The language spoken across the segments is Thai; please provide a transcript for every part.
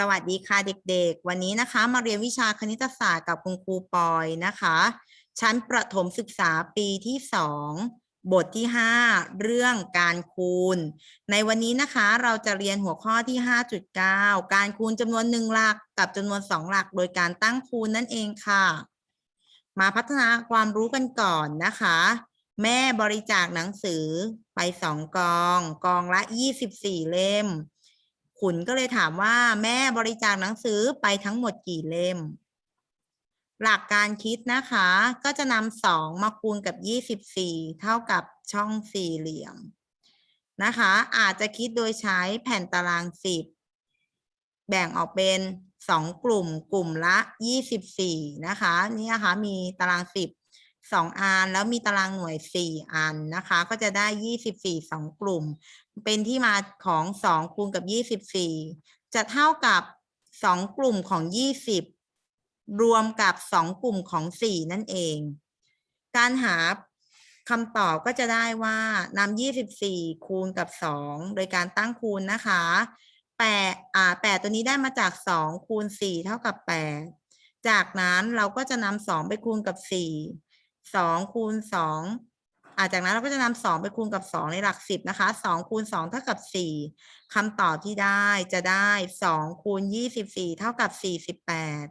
สวัสดีค่ะเด็กๆ วันนี้นะคะมาเรียนวิชาคณิตศาสตร์กับคุณครูปอยนะคะ ชั้นประถมศึกษาปีที่สองบทที่ 5 เรื่องการคูณ ในวันนี้นะคะเราจะเรียนหัวข้อที่ 5.9 การคูณจำนวนหนึ่งหลักกับจำนวนสองหลัก โดยการตั้งคูณนั่นเองค่ะ มาพัฒนาความรู้กันก่อนนะคะ แม่บริจาคหนังสือไปสองกอง กองละ 24 เล่ม ขุนก็เลยถามว่าแม่บริจาคหนังสือไปทั้งหมดกี่เล่ม หลักการคิดนะคะ ก็จะนำสองมาคูณกับยี่สิบสี่เท่ากับช่องสี่เหลี่ยมนะคะ อาจจะคิดโดยใช้แผ่นตารางสิบแบ่งออกเป็นสองกลุ่มกลุ่มละยี่สิบสี่นะคะ นี่นะคะมีตารางสิบ สองอันแล้วมีตารางหน่วยสี่อันนะคะ ก็จะได้ยี่สิบสี่สองกลุ่ม เป็นที่มาของสองคูณกับยี่สิบสี่จะเท่ากับสองกลุ่มของยี่สิบรวมกับสองกลุ่มของสี่นั่นเอง การหาคำตอบก็จะได้ว่านำยี่สิบสี่คูณกับสองโดยการตั้งคูณนะคะแปดอ่าแปดตัวนี้ได้มาจากสองคูณสี่เท่ากับแปดจากนั้นเราก็จะนำสองไปคูณกับสี่ สองคูณสองอ่าจากนั้นเราก็จะนำสองไปคูณกับสองในหลักสิบนะคะสองคูณสองเท่ากับสี่คำตอบที่ได้จะได้สองคูณยี่สิบสี่เท่ากับสี่สิบแปด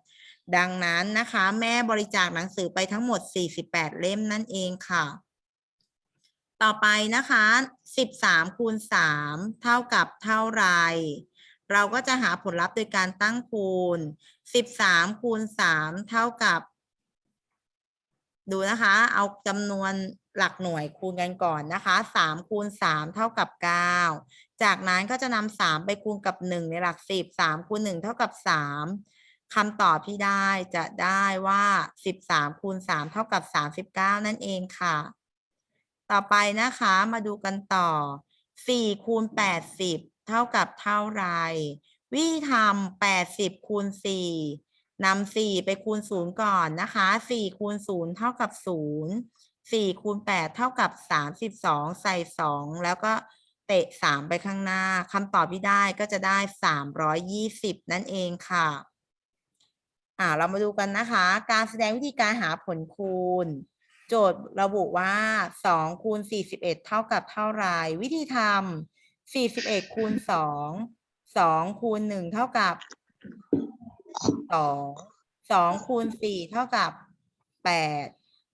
ดังนั้นนะคะ แม่บริจาคหนังสือไปทั้งหมดสี่สิบแปดเล่มนั่นเองค่ะ ต่อไปนะคะสิบสามคูณสามเท่ากับเท่าไร เราก็จะหาผลลัพธ์โดยการตั้งคูณสิบสามคูณสามเท่ากับ ดูนะคะ เอาจำนวนหลักหน่วยคูณกันก่อนนะคะสามคูณสามเท่ากับเก้าจากนั้นก็จะนำสามไปคูณกับหนึ่งในหลักสิบสามคูณหนึ่งเท่ากับสามคำตอบที่ได้จะได้ว่าสิบสามคูณสามเท่ากับสามสิบเก้านั่นเองค่ะ ต่อไปนะคะมาดูกันต่อสี่คูณแปดสิบเท่ากับเท่าไร วิธีทำแปดสิบคูณสี่ นำสี่ไปคูณศูนย์ก่อนนะคะสี่คูณศูนย์เท่ากับศูนย์สี่คูณแปดเท่ากับสามสิบสองใส่สองแล้วก็เตะสามไปข้างหน้าคำตอบที่ได้ก็จะได้สามร้อยยี่สิบนั่นเองค่ะ อ่าเรามาดูกันนะคะ การแสดงวิธีการหาผลคูณ โจทย์ระบุว่าสองคูณสี่สิบเอ็ดเท่ากับเท่าไรวิธีทำสี่สิบเอ็ดคูณสององคูณหนึ่งเท่ากับ สองสองคูณสี่เท่ากับแปด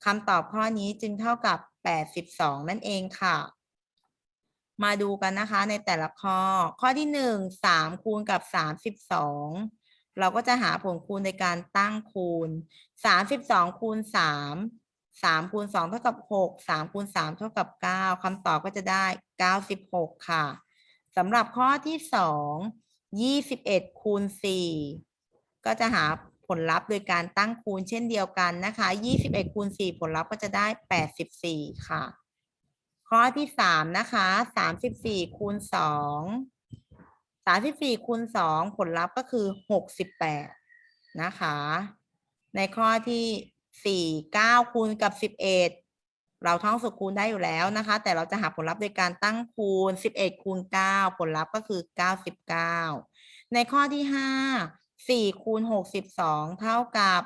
คำตอบข้อนี้จึงเท่ากับแปดสิบสองนั่นเองค่ะ มาดูกันนะคะในแต่ละข้อ ข้อที่หนึ่งสามคูณกับสามสิบสองเราก็จะหาผลคูณในการตั้งคูณสามสิบสองคูณสามสามคูณสองเท่ากับหกสามคูณสามเท่ากับเก้าคำตอบก็จะได้เก้าสิบหกค่ะสำหรับข้อที่สองยี่สิบเอ็ดคูณสี่ ก็จะหาผลลัพธ์โดยการตั้งคูณเช่นเดียวกันนะคะยี่สิบเอ็ดคูณสี่ผลลัพธ์ก็จะได้แปดสิบสี่ค่ะ ข้อที่สามนะคะสามสิบสี่คูณสองสามสิบสี่คูณสองผลลัพธ์ก็คือหกสิบแปดนะคะ ในข้อที่สี่เก้าคูณกับสิบเอ็ดเราท่องสูตรคูณได้อยู่แล้วนะคะ แต่เราจะหาผลลัพธ์โดยการตั้งคูณสิบเอ็ดคูณเก้าผลลัพธ์ก็คือเก้าสิบเก้าในข้อที่ห้า สี่คูณหกสิบสองเท่ากับ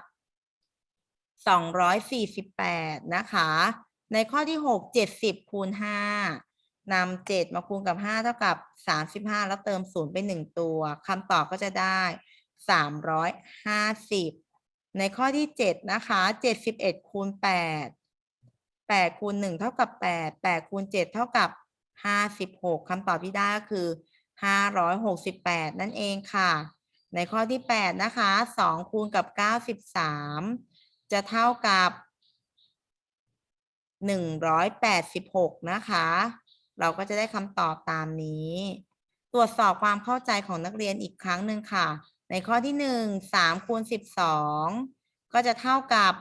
สองร้อยสี่สิบแปดนะคะ ในข้อที่หกเจ็ดสิบคูณห้านำเจ็ดมาคูณกับห้าเท่ากับสามสิบห้าแล้วเติมศูนย์ไปหนึ่งตัวคำตอบก็จะได้สามร้อยห้าสิบในข้อที่เจ็ดนะคะเจ็ดสิบเอ็ดคูณแปดแปดคูณหนึ่งเท่ากับแปดแปดคูณเจ็ดเท่ากับห้าสิบหกคำตอบที่ได้ก็คือห้าร้อยหกสิบแปดนั่นเองค่ะ ในข้อที่แปดนะคะสองคูณกับเก้าสิบสามจะเท่ากับหนึ่งร้อยแปดสิบหกนะคะ เราก็จะได้คำตอบตามนี้ ตรวจสอบความเข้าใจของนักเรียนอีกครั้งหนึ่งค่ะ ในข้อที่หนึ่งสามคูณสิบสองก็จะเท่ากับ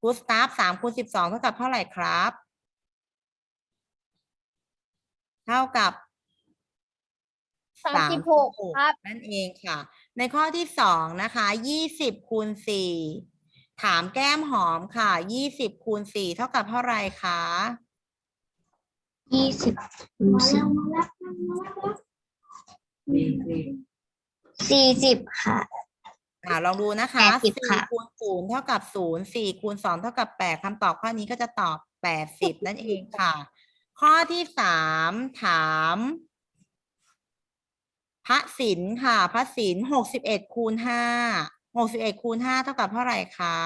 กูสตาฟสามคูณสิบสองเท่ากับเท่าไหร่ครับ เท่ากับ สามสิบหกครับ นั่นเองค่ะ ในข้อที่สองนะคะยี่สิบคูณสี่ถามแก้มหอมค่ะยี่สิบคูณสี่เท่ากับเท่าไหร่คะยี่สิบคูณสี่สี่สิบสี่สิบค่ะ อ่าลองดูนะคะแปดสิบสี่ค่ะ คูณศูนย์เท่ากับศูนย์สี่คูณสองเท่ากับแปดคำตอบข้อนี้ก็จะตอบแปดสิบนั่นเองค่ะ ข้อที่สามถาม พระศิลป์ค่ะ พระศิลป์หกสิบเอ็ดคูณห้าหกสิบเอ็ดคูณห้าเท่ากับเท่าไหร่คะ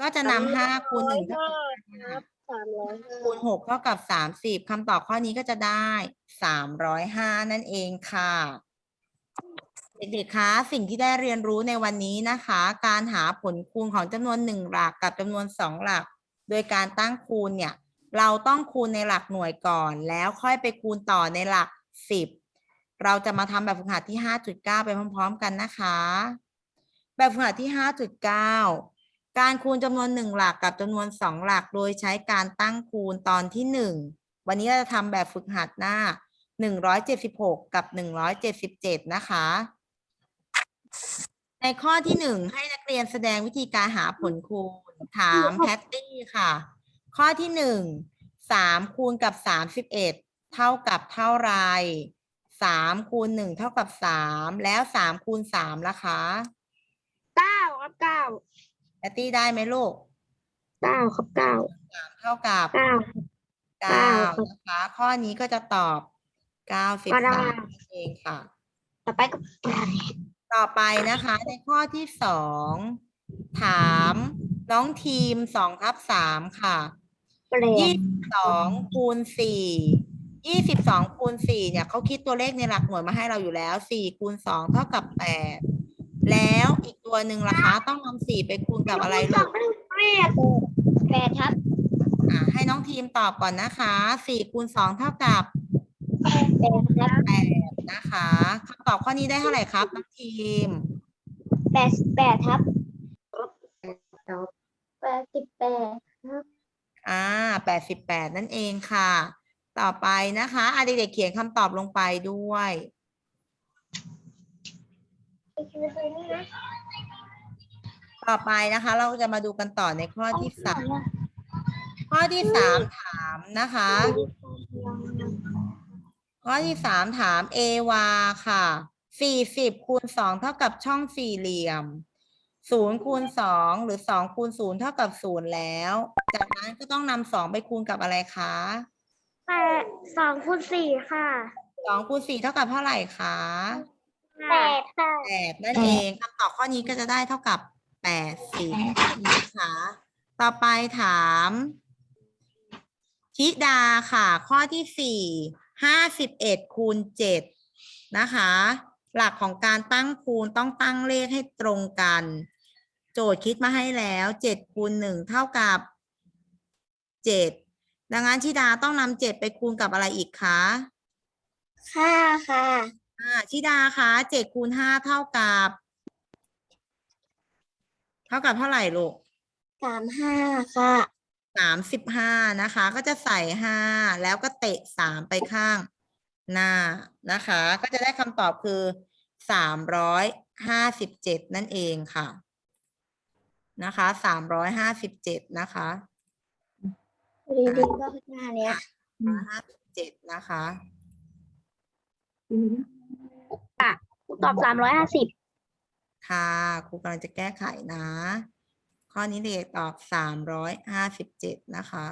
ก็จะนำห้าคูณหนึ่งเท่ากับห้าสามร้อยคูณหกเท่ากับสามสิบคำตอบข้อนี้ก็จะได้สามร้อยห้านั่นเองค่ะ เด็กๆคะสิ่งที่ได้เรียนรู้ในวันนี้นะคะ การหาผลคูณของจำนวนหนึ่งหลักกับจำนวนสองหลัก โดยการตั้งคูณเนี่ย เราต้องคูณในหลักหน่วยก่อน แล้วค่อยไปคูณต่อในหลักสิบเราจะมาทำแบบฝึกหัดที่ 5.9 ไปพร้อม ๆ กันนะคะ แบบฝึกหัดที่ 5.9 การคูณจำนวนหนึ่งหลักกับจำนวนสองหลัก โดยใช้การตั้งคูณตอนที่หนึ่งวันนี้เราจะทำแบบฝึกหัดหน้า 176 กับ 177 นะคะ ในข้อที่หนึ่งให้นักเรียนแสดงวิธีการหาผลคูณ ถามแพตตี้ค่ะ ข้อที่หนึ่งสามคูณกับสามสิบเอ็ดเท่ากับเท่าไรสามคูณหนึ่งเท่ากับสามแล้วสามคูณสามล่ะคะเก้าครับเก้าแพตตี้ได้ไหมลูกเก้าครับเก้าสามเท่ากับเก้าเก้าเก้าครับนะคะข้อนี้ก็จะตอบเก้าสิบก็ได้สามนั่นเองค่ะ ต่อไปก็ต่อไปนะคะ ในข้อที่สองถาม น้องทีมสองทับสามค่ะเปลี่ยยี่นสิบสองคูณสี่ยี่สิบสองคูณสี่เนี่ยเขาคิดตัวเลขในหลักหน่วยมาให้เราอยู่แล้วสี่คูณสองเท่ากับแปดแล้วอีกตัวหนึ่งล่ะคะต้องนำสี่ไปคูณกับอะไรลูก แปดแปดครับอ่าให้น้องทีมตอบก่อนนะคะสี่คูณสองเท่ากับแปดครับแปดนะคะคำตอบข้อนี้ได้เท่าไหร่ครับน้องทีมแปดสิบแปดครับแป ดสิบแปดครับอ่าแปดสิบแปดนั่นเองค่ะ ต่อไปนะคะอะเด็กๆเขียนคำตอบลงไปด้วยต่อไปนะคะ เราจะมาดูกันต่อในข้อที่สามข้อที่สามถามนะคะ ข้อที่สามถามเอวาค่ะสี่สิบคูณสองเท่ากับช่องสี่เหลี่ยม ศูนย์คูณสองหรือสองคูณศูนย์เท่ากับศูนย์แล้ว จากนั้นก็ต้องนำสองไปคูณกับอะไรคะแปดสองคูณสี่ค่ะสองคูณสี่เท่ากับเท่าไหร่คะแปดค่ะแปดนั่นเองคำตอบข้อนี้ก็จะได้เท่ากับแปดสิบนะคะต่อไปถามธิดาค่ะ ข้อที่สี่ห้าสิบเอ็ดคูณเจ็ดนะคะ หลักของการตั้งคูณต้องตั้งเลขให้ตรงกัน โจทย์คิดมาให้แล้วเจ็ดคูณหนึ่งเท่ากับเจ็ดดังนั้นธิดาต้องนำเจ็ดไปคูณกับอะไรอีกคะค่ะค่ะอ่าธิดาคะเจ็ดคูณห้าเท่ากับ เท่ากับเท่าไหร่ลูกสามห้าค่ะสามสิบห้านะคะ ก็จะใส่ห้าแล้วก็เตะสามไปข้างหน้านะคะ ก็จะได้คำตอบคือ สามร้อยห้าสิบเจ็ดนั่นเองค่ะ นะคะสามร้อยห้าสิบเจ็ดนะคะดีดีก็หน้าเนี้ยห้าสิบเจ็ดนะคะตอบสามร้อยห้าสิบค่ะครูกำลังจะแก้ไขนะ ข้อนี้เด็กตอบสามร้อยห้าสิบเจ็ดนะคะ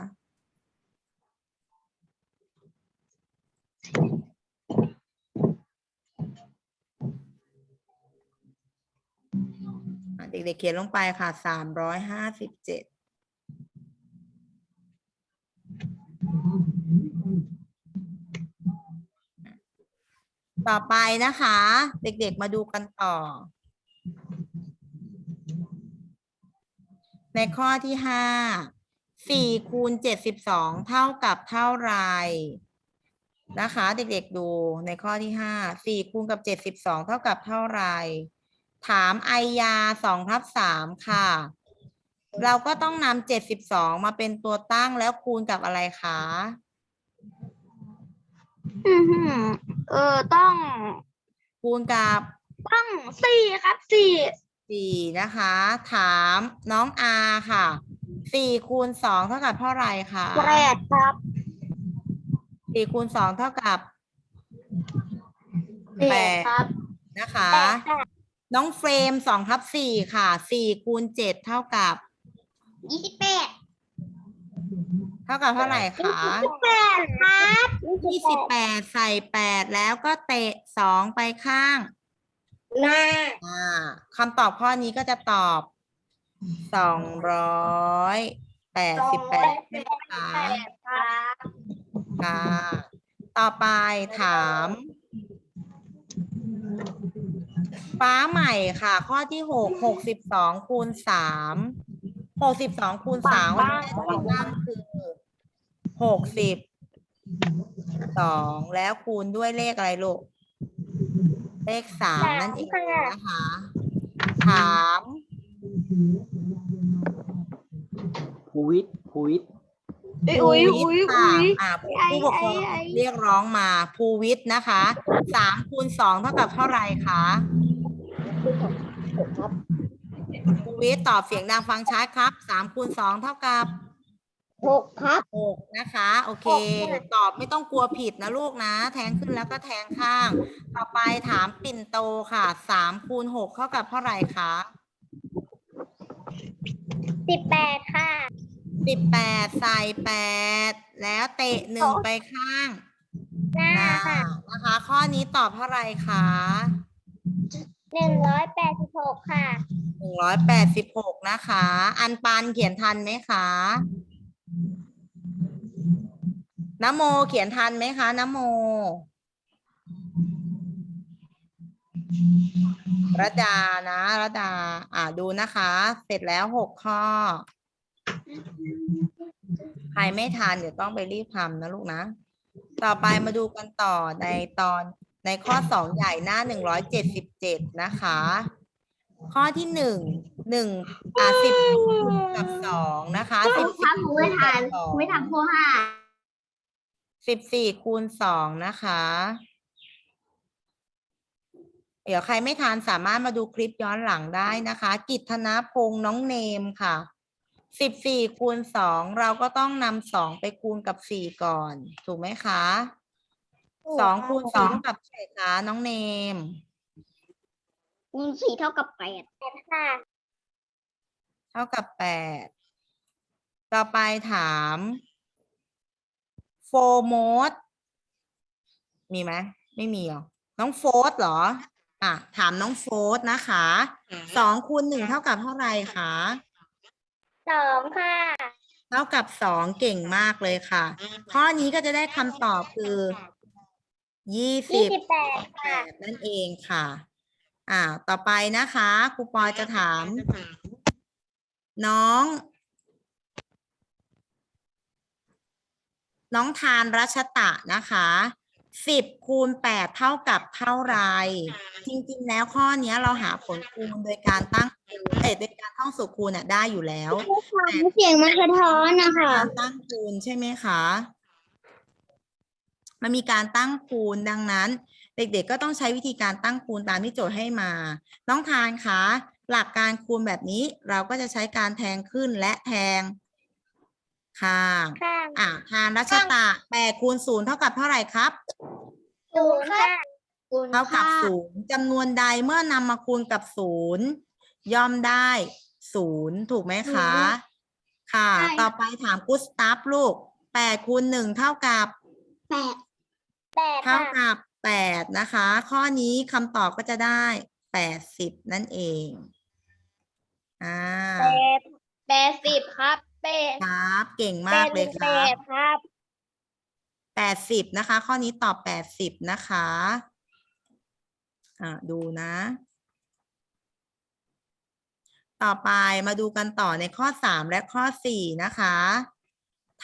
เด็กๆเขียนลงไปค่ะสามร้อยห้าสิบเจ็ดต่อไปนะคะ เด็กๆมาดูกันต่อ ในข้อที่ห้าสี่คูณเจ็ดสิบสองเท่ากับเท่าไรนะคะ เด็กๆดูในข้อที่ห้าสี่คูณกับเจ็ดสิบสองเท่ากับเท่าไร ถามไอยาสองทับสามค่ะ เราก็ต้องนำเจ็ดสิบสองมาเป็นตัวตั้งแล้วคูณกับอะไรคะอือหือเออต้องคูณกับต้องสี่ครับสี่สี่นะคะ ถามน้องอาค่ะสี่คูณสองเท่ากับเท่าไหร่คะแปดครับสี่คูณสองเท่ากับแปดครับนะคะ แปดค่ะ น้องเฟรมสองทับสี่ค่ะสี่คูณเจ็ดเท่ากับ ยี่สิบแปดเท่ากับเท่าไหร่คะแปดครับยี่สิบแปดใส่แปดแล้วก็เตะสองไปข้างหน้าอ่าคำตอบข้อนี้ก็จะตอบสองร้อยแปดสิบแปดใช่ไหมคะครับค่ะ ต่อไปถาม ฟ้าใหม่ค่ะ ข้อที่หกหกสิบสองคูณสามหกสิบสองคูณสามวันนี้ที่ตั้งคือหกสิบสองแล้วคูณด้วยเลขอะไรลูก เลขสามนั่นเองนะคะถามภูวิทย์ภูวิทย์ อุ้ยภูอุ้ยวิทย์อุ้ค่ะยอ่าไอ้ผู้ปกครองไอ้ไอ้เรียกร้องมาภูวิทย์นะคะสามคูณสองเท่ากับเท่าไหร่คะภูวิทย์ตอบเสียงดังฟังชัดครับสามคูณสองเท่ากับหกครับหกนะคะ โอเคหกค่ะตอบไม่ต้องกลัวผิดนะลูกนะ แทงขึ้นแล้วก็แทงข้าง ต่อไปถามปิ่นโตค่ะสามคูณหกเท่ากับเท่าไหร่คะสิบแปดค่ะ สิบแปดใส่แปดแล้วเตะหนึ่งไปข้างหน้าหน้าค่ะนะคะ ข้อนี้ตอบเท่าไหร่คะหนึ่งร้อยแปดสิบหกค่ะหนึ่งร้อยแปดสิบหกนะคะ อันปันเขียนทันไหมคะนโมเขียนทันไหมคะนโมระดานะระดา อ่าดูนะคะ เสร็จแล้วหกข้อ ใครไม่ทันเดี๋ยวต้องไปรีบทำนะลูกนะ ต่อไปมาดูกันต่อในตอนในข้อสองใหญ่หน้าหนึ่งร้อยเจ็ดสิบเจ็ดนะคะ ข้อที่หนึ่งหนึ่งอ่าสิบกับสองนะคะสิบครับผมไม่ทันสองไม่ทันข้อห้าสิบสี่คูณสองนะคะ เดี๋ยวใครไม่ทันสามารถมาดูคลิปย้อนหลังได้นะคะ กิตธนพงษ์น้องเนมค่ะ สิบสี่คูณสองเราก็ต้องนำสองไปคูณกับสี่ก่อน ถูกไหมคะสองคูณสองเท่ากับเท่าไหร่คะน้องเนม คูณสี่เท่ากับแปดแปดค่ะเท่ากับแปดต่อไปถามโฟโมดมีไหมไม่มีหรอน้องโฟสเหรอ อะ ถามน้องโฟสนะคะสองคูณหนึ่งเท่ากับเท่าไหร่คะ สองค่ะเท่ากับสองเก่งมากเลยค่ะ ข้อนี้ก็จะได้คำตอบคือยี่สิยี่บสิบแปดแปค่ะดนั่นเองค่ะ อ่า ต่อไปนะคะครูปอยจะถาม น้อง น้องทานรัชตะนะคะ สิบคูณแปดเท่ากับเท่าไหรจริงๆ แล้วข้อเนี้ยเราหาผลคูณโดยการตั้งคูณเอ้ยโดยการท่องสูตรคูณน่ะได้อยู่แล้วเสียงมันสะท้อนนะคะการตั้งคูณใช่ไหมคะ มันมีการตั้งคูณดังนั้น เด็กๆก็ต้องใช้วิธีการตั้งคูณตามที่โจทย์ให้มา น้องทานคะหลักการคูณแบบนี้เราก็จะใช้การแทงขึ้นและแทง ข้างข้างอะทานรัชตะแปดคูณศูนย์เท่ากับเท่าไหร่ครับศูนย์ค่ะเท่ากับศูนย์จำนวนใดเมื่อนำมาคูณกับศูนย์ย่อมได้ศูนย์ถูกไหมคะ ค่ะ ต่อไปถามกุสตัฟลูกแปดคูณหนึ่งเท่ากับแปดแปดเท่าค่ะกับแปดนะคะ ข้อนี้คำตอบก็จะได้แปดสิบนั่นเองอ่าแปดแปดสิบครับ แปดครับ เก่งแปมากดเลยคแปรับดครับ แปดสิบนะคะ ข้อนี้ตอบแปดสิบนะคะ อ่าดูนะ ต่อไปมาดูกันต่อในข้อสามและข้อสี่นะคะ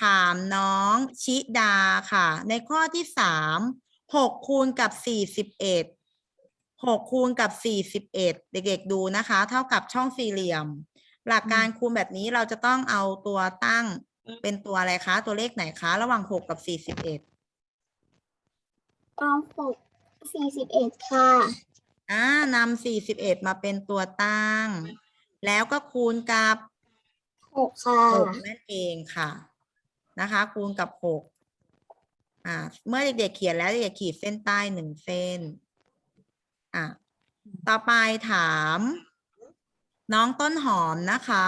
ถามน้องชิดาค่ะ ในข้อที่สามหกคูณกับสี่สิบเอ็ดหกคูณกับสี่สิบเอ็ดเด็กๆดูนะคะ เท่ากับช่องสี่เหลี่ยม หลักการคูณแบบนี้เราจะต้องเอาตัวตั้งเป็นตัวอะไรคะ ตัวเลขไหนคะ ระหว่างหกกับสี่สิบเอ็ดเอาหกสี่สิบเอ็ดค่ะอ่านำสี่สิบเอ็ดมาเป็นตัวตั้ง แล้วก็คูณกับหกค่ะหกนั่นเองค่ะ นะคะ คูณกับหกอ่า เมื่อเด็กๆเขียนแล้วเด็กๆขีดเส้นใต้หนึ่งเส้น อะ ต่อไปถาม น้องต้นหอมนะคะ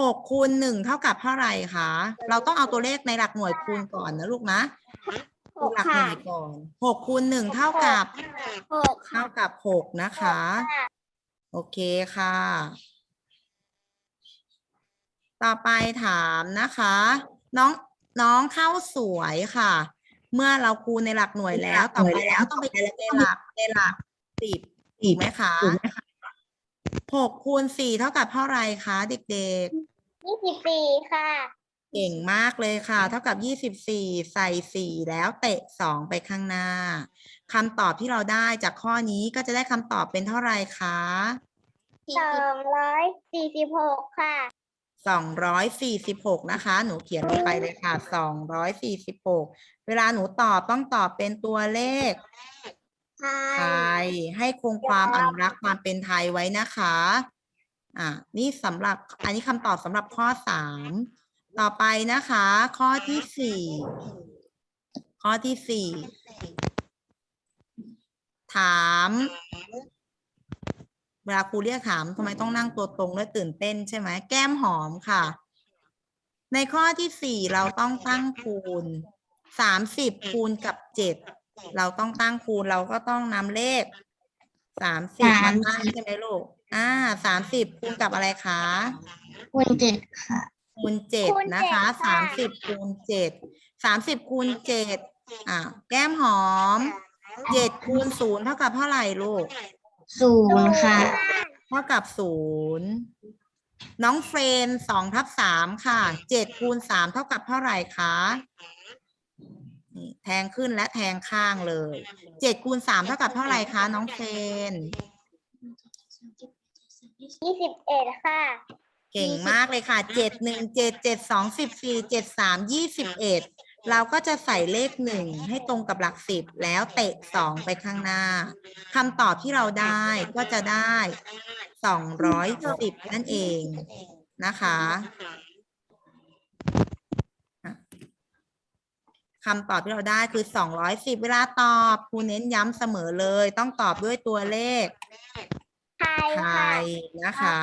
หกคูณหนึ่งเท่ากับเท่าไหร่คะ เราต้องเอาตัวเลขในหลักหน่วยคูณก่อนนะลูกนะหดูกหลักหค่ะน่วยก่อนหกคูณหนึ่งเท่ากับหกค่ะเท่ากับหกนะคะ โอเคค่ะ ต่อไปถามนะคะ น้องน้องเข้าสวยค่ะ เมื่อเราคูณในหลักหน่วยแล้ว ต่อไปแล้วต้องไปคูณในหลักในหลักสิบถูกไหมคะ หกคูณสี่เท่ากับเท่าไหร่คะเด็กยี่สิบสี่ค่ะๆ เก่งมากเลยค่ะ เท่ากับยี่สิบสี่ใส่สี่แล้วเตะสองไปข้างหน้าคำตอบที่เราได้จากข้อนี้ก็จะได้คำตอบเป็นเท่าไหร่คะ สองร้อยสี่สิบหกค่ะสองร้อยสี่สิบหกนะคะ หนูเขียนลงไปเลยค่ะสองร้อยสี่สิบหกเวลาหนูตอบต้องตอบเป็นตัวเลขใช่ ไทย ให้คงความอนุรักษ์ความเป็นไทยไว้นะคะ อ่านี่สำหรับอันนี้คำตอบสำหรับข้อสามต่อไปนะคะ ข้อที่สี่ข้อที่สี่ถาม เวลาครูเรียกถามทำไมต้องนั่งตัวตรงและตื่นเต้นใช่ไหมแก้มหอมค่ะ ในข้อที่สี่เราต้องตั้งคูณสามสิบคูณกับเจ็ด เราต้องตั้งคูณเราก็ต้องนำเลขสามสิบมาตั้งใช่ไหมลูก อ่าสามสิบคูณกับอะไรคะคูณเจ็ดค่ะ คูณเจ็ดคูณนะคะเจ็ดค่ะสามสิบคูณเจ็ดสามสิบคูณเจ็ดอ่าแก้มหอมเจ็ดคูณศูนย์เท่ากับเท่าไหร่ลูกศูนย์ค่ะ เท่ากับศูนย์น้องเฟรนสองทับสามค่ะเจ็ดคูณสามเท่ากับเท่าไหร่คะ นี่แทงขึ้นและแทงข้างเลยเจ็ดคูณสามเท่ากับเท่าไหร่คะน้องเฟรนยี่สิบเอ็ดค่ะ เก่งมากเลยค่ะเจ็ดหนึ่งเจ็ดเจ็ดสองสิบสี่เจ็ดสามยี่สิบเอ็ดเราก็จะใส่เลขหนึ่งให้ตรงกับหลักสิบแล้วเตะสองไปข้างหน้าคำตอบที่เราได้ก็จะได้สองร้อยสิบนั่นเองนะคะอะ คำตอบที่เราได้คือสองร้อยสิบเวลาตอบครูเน้นย้ำเสมอเลย ต้องตอบด้วยตัวเลขไทยไทค่ะยนะคะ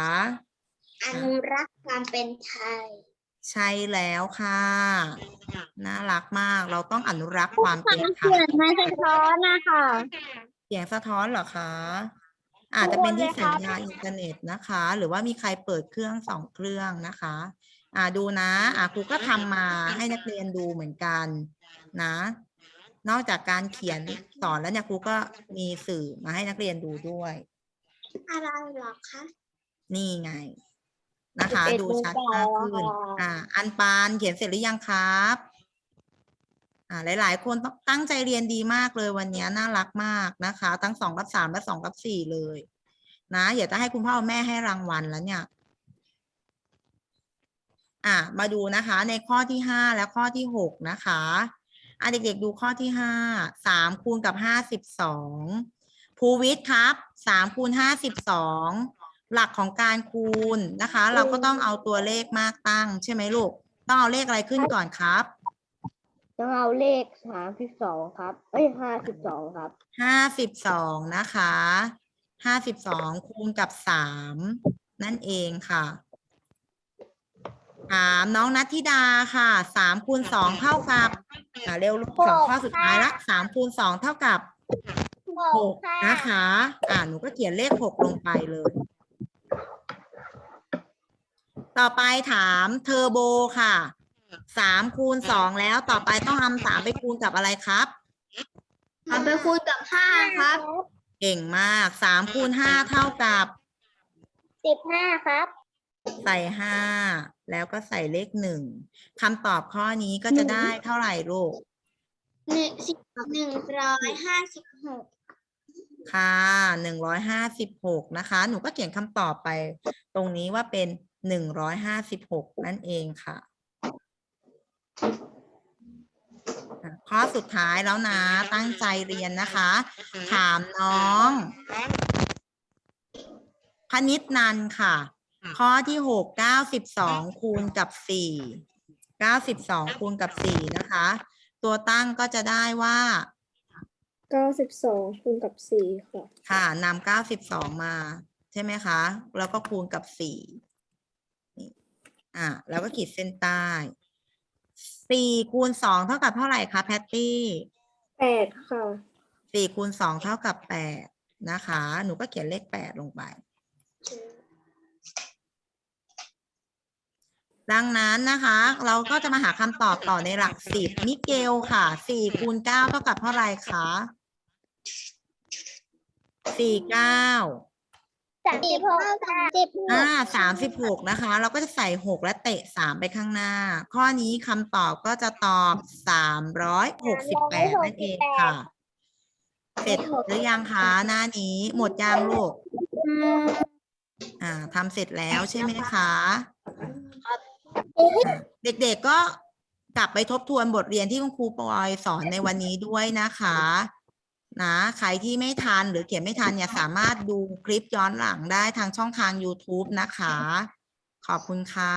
อนุรักษ์ความเป็นไทย ใช่แล้วค่ะ น่ารักมาก เราต้องอนุรักษ์ความเป็นไทเขียยนมาสะท้อนนะคะเสียงสะท้อนเหรอคะอาจจะเป็นที่ทุกคนเลยสัญครับญาณอินเทอร์เน็ตนะคะ หรือว่ามีใครเปิดเครื่องสองเครื่องนะคะ อ่าดูนะอ่าครูก็ทำมาให้นักเรียนดูเหมือนกันนะ นอกจากการเขียนสอนแล้วเนี่ยครูก็มีสื่อมาให้นักเรียนดูด้วย อะไรหรอคะ นี่ไง นะคะ11ดูชัดมากขึ้นดูก่อนอ่า อันปานเขียนเสร็จหรือยังครับอ่าหลาย ๆ คนต้องตั้งใจเรียนดีมากเลยวันนี้น่ารักมากนะคะ ทั้งสองกับสามและสองกับสี่เลย นะอย่าจะให้คุณพ่อคุณแม่ให้รางวัลแล้วเนี่ย อ่ามาดูนะคะในข้อที่ห้าและข้อที่หกนะคะอะเด็กๆดูข้อที่ห้าสามคูณกับห้าสิบสองภูวิทย์ครับสามคูณห้าสิบสองหลักของการคูณนะคะ เราก็ต้องเอาตัวเลขมากตั้ง ใช่ไหมลูก ต้องเอาเลขอะไรขึ้นก่อนครับต้องเอาเลขสามสิบสองครับ เอ้ยห้าสิบสองครับห้าสิบสองนะคะห้าสิบสองคูณกับสามนั่นเองค่ะ ถามน้องนัทธิดาค่ะสามคูณสองเท่ากับอ่าเร็วลูกสองข้อสุดท้ายละสามคูณสองเท่ากับหกนะคะ อ่าหนูก็เขียนเลขหกลงไปเลย ต่อไปถามเทอร์โบค่ะสามคูณสองแล้วต่อไปต้องทำสามไปคูณกับอะไรครับทำไปคูณกับห้าครับ เก่งมากสามคูณห้าเท่ากับสิบห้าครับ ใส่ห้าแล้วก็ใส่เลขหนึ่งคำตอบข้อนี้ก็จะได้เท่าไหร่ลูกหนึ่งสิบหนึ่งร้อยห้าสิบหกค่ะหนึ่งร้อยห้าสิบหกนะคะ หนูก็เขียนคำตอบไป ตรงนี้ว่าเป็นหนึ่งร้อยห้าสิบหกนั่นเองค่ะอะข้อสุดท้ายแล้วนะ ตั้งใจเรียนนะคะ ถามน้องพนิษนันท์ค่ะ ข้อที่หกเก้าสิบสองคูณกับสี่เก้าสิบสองคูณกับสี่นะคะ ตัวตั้งก็จะได้ว่าเก้าสิบสองคูณกับสี่ค่ะ ค่ะนำเก้าสิบสองมา ใช่ไหมคะ แล้วก็คูณกับสี่นี่อะแล้วก็ขีดเส้นใต้สี่คูณสองเท่ากับเท่าไหร่คะแพตตี้แปดค่ะสี่คูณสองเท่ากับแปดนะคะ หนูก็เขียนเลขแปดลงไป ดังนั้นนะคะ เราก็จะมาหาคำตอบต่อในหลักสิบมิเกลค่ะสี่คูณเก้าเท่ากับเท่าไหร่คะสี่เก้าสามสิบหกสามสิบหอ่ากสามสิบหกนะคะ เราก็จะใส่หกและเตะสามไปข้างหน้า ข้อนี้คำตอบก็จะตอบสามร้อยหกสิบแปดนั่นเองค่ะ เสร็จหรือยังคะหน้านี้หมดยังลูก อ่าทำเสร็จแล้วใช่ไหมคะอะ เด็กๆก็กลับไปทบทวนบทเรียนที่คุณครูปอยสอนในวันนี้ด้วยนะคะ นะใครที่ไม่ทันหรือเขียนไม่ทันเนี่ยสามารถดูคลิปย้อนหลังได้ทางช่องทาง YouTube นะคะ ขอบคุณค่ะ